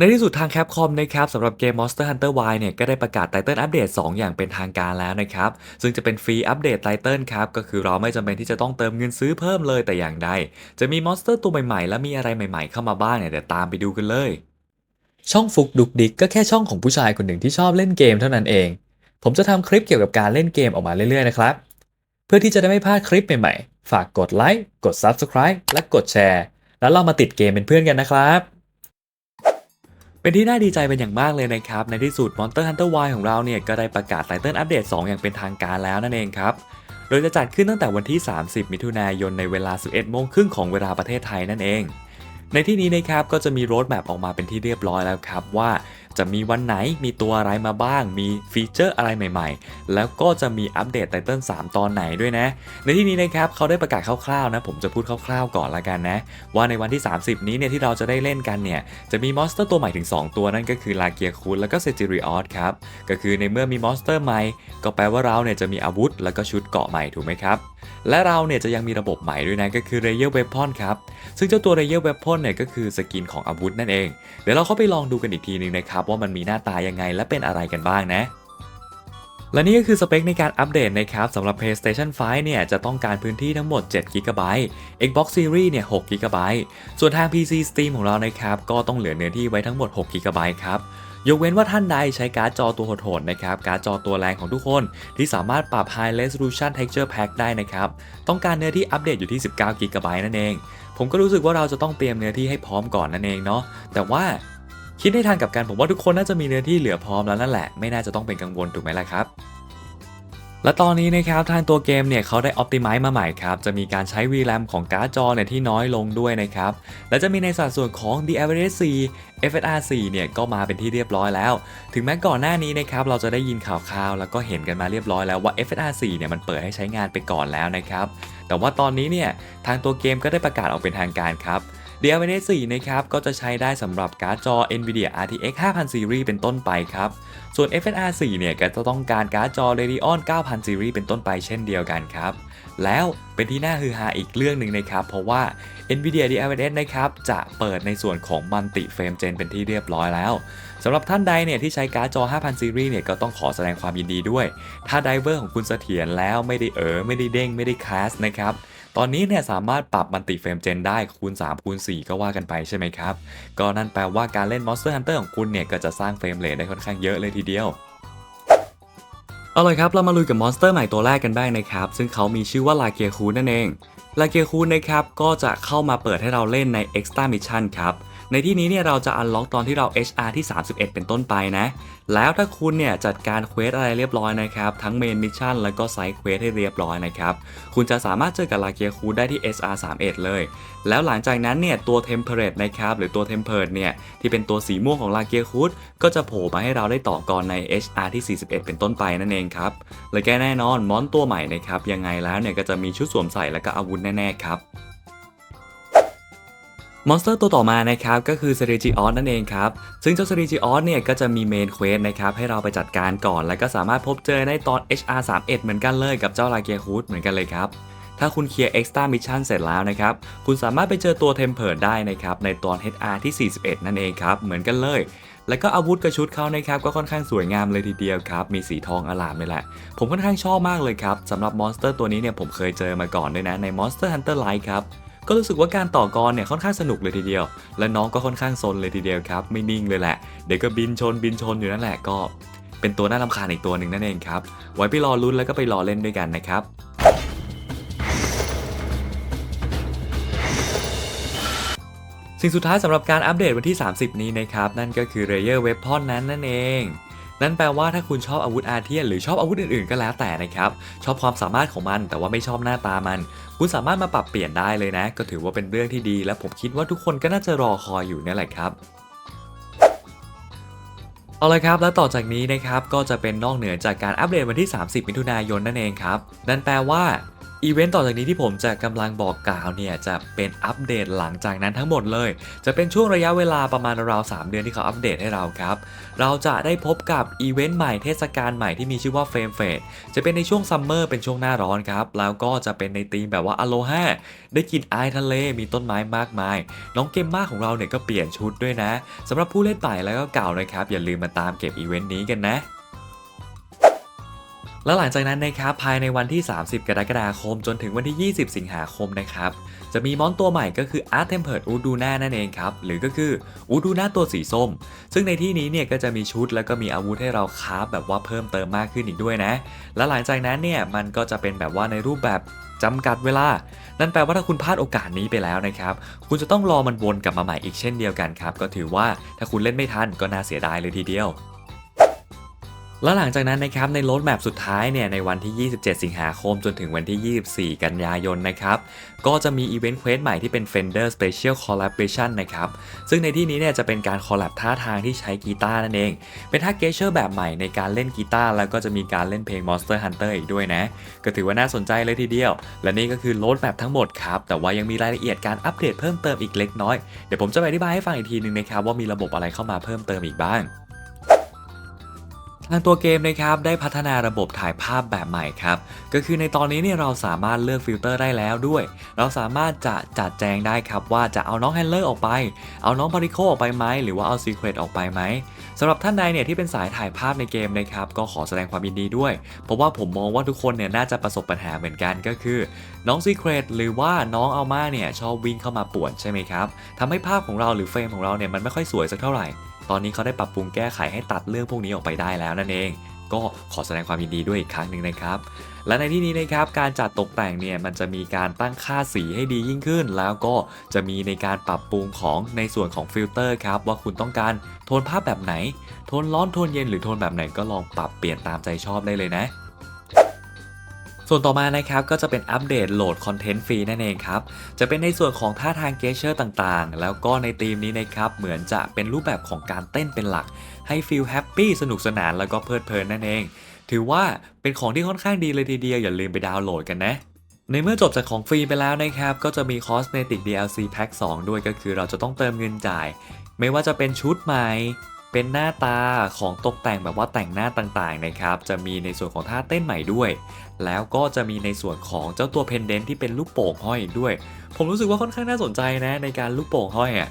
ในที่สุดทางแคปคอมนะครับสำหรับเกม Monster Hunter Y เนี่ยก็ได้ประกาศไตเติลอัปเดต2 อย่างเป็นทางการแล้วนะครับ ซึ่งจะเป็นฟรีอัปเดตไตเติลครับ ก็คือเราไม่จำเป็นที่จะต้องเติมเงินซื้อเพิ่มเลยแต่อย่างใด จะมีมอนสเตอร์ตัวใหม่ๆ และมีอะไรใหม่ๆเข้ามาบ้างเนี่ยเดี๋ยวตามไปดูกันเลย ช่องฟุกดุกดิกก็แค่ช่องของผู้ชายคนหนึ่งที่ชอบเล่นเกมเท่านั้นเอง ผมจะทำคลิปเกี่ยวกับการเล่นเกมออกมาเรื่อยๆนะครับเพื่อที่จะได้ไม่พลาดคลิปใหม่ๆฝากกดไลค์กด Subscribe และกดแชร์แล้วเรามาติดเกมเป็นเพื่อนกันนะครับ เป็นที่น่าดีใจเป็นอย่างมากเลยนะครับ ในที่สุด Monster Hunter Wild ของเราเนี่ยก็ได้ประกาศไตเติลอัปเดต 2 อย่างเป็นทางการแล้วนั่นเองครับ โดยจะจัดขึ้นตั้งแต่วันที่ 30 มิถุนายนในเวลา 11 โมงครึ่งของเวลาประเทศไทยนั่นเอง ในที่นี้นะครับก็จะมีโรดแมปออกมาเป็นที่เรียบร้อยแล้วครับว่า จะมีวันไหนมีตัวอะไรมาบ้าง มีฟีเจอร์อะไรใหม่ๆ แล้วก็จะมีอัปเดตไตเติล3 ตอนไหนด้วยนะ ในที่นี้นะครับเขาได้ประกาศคร่าวๆนะผมจะพูดคร่าวๆก่อนละกันนะ ว่าในวันที่ 30 นี้เนี่ยที่เราจะได้เล่นกันเนี่ยจะมีมอนสเตอร์ตัวใหม่ถึง 2 ตัวนั่นก็คือลาเกียคูนแล้วก็เซจิริออสครับก็คือในเมื่อมีมอนสเตอร์ใหม่ก็แปลว่าเราเนี่ยจะมีอาวุธแล้วก็ชุดเกราะใหม่ถูกไหมครับและเราเนี่ยจะยังมีระบบใหม่ด้วยนะก็คือ r a y e r Weapon ครับ ซึ่งเจ้าตัว r a y e r Weapon เนี่ยก็คือสกินของอาวุธนั่นเอง เดี๋ยวเราเข้าไปลองดูกันอีกทีนึงนะครับว่ามันมีหน้าตายังไงและเป็นอะไรกันบ้างนะ และนี่ก็คือสเปคในการอัปเดตนะครับสำหรับ PlayStation 5 เนี่ยจะต้องการพื้นที่ทั้งหมด 7 GB Xbox Series เนี่ย 6 GB ส่วนทาง PC Steam ของเรานะครับก็ต้องเหลือเนื้อที่ไว้ทั้งหมด 6 GB ครับยกเว้นว่าท่านใดใช้การ์ดจอตัวโหดๆนะครับ การ์ดจอตัวแรงของทุกคนที่สามารถปรับ High Resolution Texture Pack ได้นะครับ ต้องการเนื้อที่อัปเดตอยู่ที่ 19 GB นั่นเอง ผมก็รู้สึกว่าเราจะต้องเตรียมเนื้อที่ให้พร้อมก่อนนั่นเองเนาะ แต่ว่า คิดในทางกับกันผมว่าทุกคนน่าจะมีเนื้อที่เหลือพร้อมแล้วนั่นแหละ ไม่น่าจะต้องเป็นกังวลถูกไหมล่ะครับและตอนนี้นะครับทางตัวเกมเนี่ยเขาได้ Optimize มาใหม่ครับ จะมีการใช้ VRAM ของการ์ดจอเนี่ยที่น้อยลงด้วยนะครับ และจะมีในสัดส่วนของ DLSS 4 FSR 4เนี่ยก็มาเป็นที่เรียบร้อยแล้ว ถึงแม้ก่อนหน้านี้นะครับเราจะได้ยินข่าวๆแล้วก็เห็นกันมาเรียบร้อยแล้วว่า FSR 4เนี่ยมันเปิดให้ใช้งานไปก่อนแล้วนะครับ แต่ว่าตอนนี้เนี่ยทางตัวเกมก็ได้ประกาศออกเป็นทางการครับ DLSS 4นะครับก็จะใช้ได้สำหรับการ์ดจอ NVIDIA RTX 5000 Series เป็นต้นไปครับ ส่วน FSR 4เนี่ยก็จะต้องการการ์ดจอ Radeon 9000 Series เป็นต้นไปเช่นเดียวกันครับ แล้วเป็นที่น่าฮือฮาอีกเรื่องหนึ่งนะครับ เพราะว่า NVIDIA DLSS นะครับจะเปิดในส่วนของ Multi Frame Gen เป็นที่เรียบร้อยแล้ว สำหรับท่านใดเนี่ยที่ใช้การ์ดจอ 5000 Series เนี่ยก็ต้องขอแสดงความยินดีด้วย ถ้าไดเวอร์ของคุณเสถียรแล้วไม่ได้เออไม่ได้เด้งไม่ได้คลาสนะครับตอนนี้เนี่ยสามารถปรับมัลติเฟรมเจนได้คูณ 3 คูณ 4 ก็ว่ากันไปใช่ไหมครับ ก็นั่นแปลว่าการเล่น Monster Hunter ของคุณเนี่ยก็จะสร้างเฟรมเรทได้ค่อนข้างเยอะเลยทีเดียวเอาเลยครับ เรามาลุยกับมอนสเตอร์ใหม่ตัวแรกกันบ้างนะครับ ซึ่งเขามีชื่อว่าลาเกียคูนั่นเองลาเกียคูนะครับ ก็จะเข้ามาเปิดให้เราเล่นใน Extra Mission ครับ ในที่นี้เนี่ยเราจะอันล็อกตอนที่เรา HR ที่ 31 เป็นต้นไปนะ แล้วถ้าคุณเนี่ยจัดการเควสอะไรเรียบร้อยนะครับทั้งเมนมิชชั่นแล้วก็ไซด์เควสให้เรียบร้อยนะครับคุณจะสามารถเจอกับลาเกียคูได้ที่ SR 31 เลย แล้วหลังจากนั้นเนี่ยตัวเทมเพลตนะครับหรือตัวเทมเพลตเนี่ยที่เป็นตัวสีม่วงของลาเกียคูดก็จะโผล่มาให้เราได้ต่อกรใน HR ที่ 41 เป็นต้นไปนั่นเองครับเลยแก้แน่นอนมอนตัวใหม่นะครับยังไงแล้วเนี่ยก็จะมีชุดสวมใส่และก็อาวุธแน่ๆครับ มอนสเตอร์ตัวต่อมานะครับก็คือเซเรจิออสนั่นเองครับ ซึ่งเจ้าเซเรจิออสเนี่ยก็จะมีเมนเควสนะครับให้เราไปจัดการก่อน แล้วก็สามารถพบเจอได้ตอน HR 31 เหมือนกันเลยกับเจ้าลาเกียคูดเหมือนกันเลยครับ ถ้าคุณเคลียร์ Extra Mission เสร็จแล้วนะครับ คุณสามารถไปเจอตัวเทมเพลได้นะครับในตอน HR ที่ 41 นั่นเองครับ เหมือนกันเลย แล้วก็อาวุธกับชุดเขานะครับก็ค่อนข้างสวยงามเลยทีเดียวครับ มีสีทองอลามเลยแหละ ผมค่อนข้างชอบมากเลยครับสำหรับมอนสเตอร์ตัวนี้เนี่ยผมเคยเจอมาก่อนด้วยนะใน Monster Hunter Rise ครับ ก็รู้สึกว่าการต่อกรเนี่ยค่อนข้างสนุกเลยทีเดียว และน้องก็ค่อนข้างซนเลยทีเดียวครับ ไม่นิ่งเลยแหละ เดี๋ยวก็บินชนบินชนอยู่นั่นแหละก็ เป็นตัวน่ารำคาญอีกตัวหนึ่งนั่นเองครับ ไว้ไปรอลุ้นแล้วก็ไปรอเล่นด้วยกันนะครับสิ่งสุดท้ายสำหรับการอัปเดตวันที่ 30 นี้นะครับ นั่นก็คือ r a y e r Weapon นั้นนั่นเอง นั่นแปลว่าถ้าคุณชอบอาวุธอาเทียนหรือชอบอาวุธอื่นๆก็แล้วแต่นะครับชอบความสามารถของมัน แต่ว่าไม่ชอบหน้าตามัน คุณสามารถมาปรับเปลี่ยนได้เลยนะ ก็ถือว่าเป็นเรื่องที่ดี และผมคิดว่าทุกคนก็น่าจะรอคอยอยู่นี่แหละครับเอาละครับแล้วต่อจากนี้นะครับก็จะเป็นนอกเหนือจากการอัปเดตวันที่ 30 มิถุนายนนั่นเองครับนั่นแปลว่า อีเวนต์ต่อจากนี้ที่ผมจะกำลังบอกกล่าวเนี่ยจะเป็นอัปเดตหลังจากนั้นทั้งหมดเลย จะเป็นช่วงระยะเวลาประมาณราว 3 เดือนที่เขาอัปเดตให้เราครับ เราจะได้พบกับอีเวนต์ใหม่เทศกาลใหม่ที่มีชื่อว่าเฟรมเฟสจะเป็นในช่วงซัมเมอร์เป็นช่วงหน้าร้อนครับ แล้วก็จะเป็นในธีมแบบว่าอโลฮาได้กินอายทะเลมีต้นไม้มากมาย น้องเกมมาของเราเนี่ยก็เปลี่ยนชุดด้วยนะสำหรับผู้เล่นใหม่แล้วก็เก่านะครับอย่าลืมมาตามเก็บอีเวนต์นี้กันนะ แล้วหลังจากนั้นนะครับภายในวันที่ 30 กรกฎาคม จนถึงวันที่ 20 สิงหาคมนะครับจะมีมอนตัวใหม่ก็คือ Art Tempered u d u n a นั่นเองครับ หรือก็คือ u d u n a ตัวสีส้ม ซึ่งในที่นี้เนี่ยก็จะมีชุดแล้วก็มีอาวุธให้เราคราฟแบบว่าเพิ่มเติมมากขึ้นอีกด้วยนะ และหลังจากนั้นเนี่ยมันก็จะเป็นแบบว่าในรูปแบบจำกัดเวลา นั่นแปลว่าถ้าคุณพลาดโอกาสนี้ไปแล้วนะครับ คุณจะต้องรอมันวนกลับมาใหม่อีกเช่นเดียวกันครับ ก็ถือว่าถ้าคุณเล่นไม่ทันก็น่าเสียดายเลยทีเดียว แล้วหลังจากนั้นนะครับในโรดแมปสุดท้ายเนี่ยในวันที่ 27 สิงหาคมจนถึงวันที่ 24 กันยายนนะครับก็จะมีอีเวนต์เควสใหม่ที่เป็น Fender Special Collaboration นะครับซึ่งในที่นี้เนี่ยจะเป็นการคอลแลบท่าทางที่ใช้กีตาร์นั่นเอง เป็นท่าเกเชอร์แบบใหม่ในการเล่นกีตาร์แล้วก็จะมีการเล่นเพลง Monster Hunter อีกด้วยนะ ก็ถือว่าน่าสนใจเลยทีเดียว และนี่ก็คือโรดแมปทั้งหมดครับแต่ว่ายังมีรายละเอียดการอัปเดตเพิ่มเติมอีกเล็กน้อยเดี๋ยวผมจะไปอธิบายให้ฟังอีกทีนึงนะครับว่ามีระบบอะไรเข้ามาเพิ่มเติมอีกบ้าง ทางตัวเกมนะครับได้พัฒนาระบบถ่ายภาพแบบใหม่ครับก็คือในตอนนี้เนี่ยเราสามารถเลือกฟิลเตอร์ได้แล้วด้วย เราสามารถจะจัดแจงได้ครับว่าจะเอาน้องแฮนเลอร์ออกไป เอาน้องพาริโคออกไปไหมหรือว่าเอาซีเครตออกไปไหมสำหรับท่านใดเนี่ยที่เป็นสายถ่ายภาพในเกมนะครับก็ขอแสดงความยินดีด้วย เพราะว่าผมมองว่าทุกคนเนี่ยน่าจะประสบปัญหาเหมือนกันก็คือ น้องซีเครตหรือว่าน้องเอัลมาเนี่ยชอบวิ่งเข้ามาป่วนใช่ไหมครับทำให้ภาพของเราหรือเฟรมของเราเนี่ยมันไม่ค่อยสวยสักเท่าไหร่ ตอนนี้เขาได้ปรับปรุงแก้ไขให้ตัดเรื่องพวกนี้ออกไปได้แล้วนั่นเอง ก็ขอแสดงความยินดีด้วยอีกครั้งหนึ่งนะครับ และในที่นี้นะครับการจัดตกแต่งเนี่ยมันจะมีการตั้งค่าสีให้ดียิ่งขึ้น แล้วก็จะมีในการปรับปรุงของในส่วนของฟิลเตอร์ครับว่าคุณต้องการโทนภาพแบบไหน โทนร้อนโทนเย็นหรือโทนแบบไหนก็ลองปรับเปลี่ยนตามใจชอบได้เลยนะ ส่วนต่อมานะครับก็จะเป็นอัปเดตโหลดคอนเทนต์ฟรีนั่นเองครับ จะเป็นในส่วนของท่าทางเกเชอร์ต่างๆ แล้วก็ในธีมนี้นะครับเหมือนจะเป็นรูปแบบของการเต้นเป็นหลัก ให้ฟีลแฮปปี้สนุกสนานแล้วก็เพลิดเพลินนั่นเอง ถือว่าเป็นของที่ค่อนข้างดีเลยทีเดียวอย่าลืมไปดาวน์โหลดกันนะในเมื่อจบจากของฟรีไปแล้วนะครับ ก็จะมี Cosmetic DLC Pack 2 ด้วยก็คือเราจะต้องเติมเงินจ่าย ไม่ว่าจะเป็นชุดใหม่ เป็นหน้าตาของตกแต่งแบบว่าแต่งหน้าต่างๆนะครับ จะมีในส่วนของท่าเต้นใหม่ด้วย แล้วก็จะมีในส่วนของเจ้าตัวเพนเดนที่เป็นลูกโป่งห้อยด้วย ผมรู้สึกว่าค่อนข้างน่าสนใจนะในการลูกโป่งห้อยอะ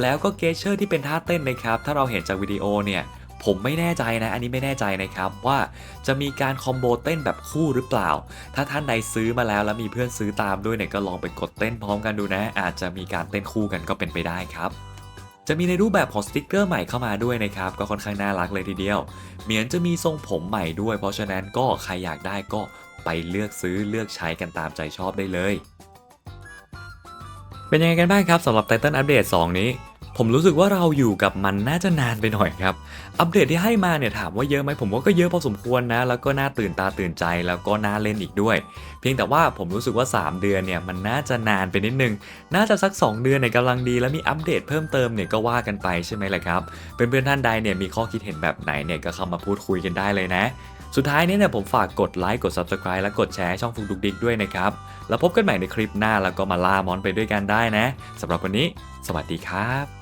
แล้วก็เกเชอร์ที่เป็นท่าเต้นนะครับ ถ้าเราเห็นจากวิดีโอเนี่ยผมไม่แน่ใจนะ อันนี้ไม่แน่ใจนะครับว่าจะมีการคอมโบเต้นแบบคู่หรือเปล่า ถ้าท่านใดซื้อมาแล้วแล้วมีเพื่อนซื้อตามด้วยเนี่ยก็ลองไปกดเต้นพร้อมกันดูนะ อาจจะมีการเต้นคู่กันก็เป็นไปได้ครับ จะมีในรูปแบบของสติกเกอร์ใหม่เข้ามาด้วยนะครับ ก็ค่อนข้างน่ารักเลยทีเดียว เหมือนจะมีทรงผมใหม่ด้วย เพราะฉะนั้นก็ใครอยากได้ก็ ไปเลือกซื้อเลือกใช้กันตามใจชอบได้เลย เป็นยังไงกันบ้างครับสำหรับ Titan Update 2 นี้ ผมรู้สึกว่าเราอยู่กับมันน่าจะนานไปหน่อยครับ อัปเดตที่ให้มาเนี่ยถามว่าเยอะไหมผมว่าก็เยอะพอสมควรนะ แล้วก็น่าตื่นตาตื่นใจแล้วก็น่าเล่นอีกด้วย เพียงแต่ว่าผมรู้สึกว่า 3 เดือนเนี่ยมันน่าจะนานไปนิดนึง น่าจะสัก 2 เดือนเนี่ยกำลังดีแล้วมีอัปเดตเพิ่มเติมเนี่ยก็ว่ากันไปใช่ไหมล่ะครับเพื่อนๆท่านใดเนี่ยมีข้อคิดเห็นแบบไหนเนี่ยก็เข้ามาพูดคุยกันได้เลยนะ สุดท้ายนี้เนี่ยผมฝากกดไลค์กด Subscribe และกดแชร์ช่องฟุกดุกดิกด้วยนะครับ แล้วพบกันใหม่ในคลิปหน้าแล้วก็มาล่ามอนไปด้วยกันได้นะสำหรับวันนี้ สวัสดีครับ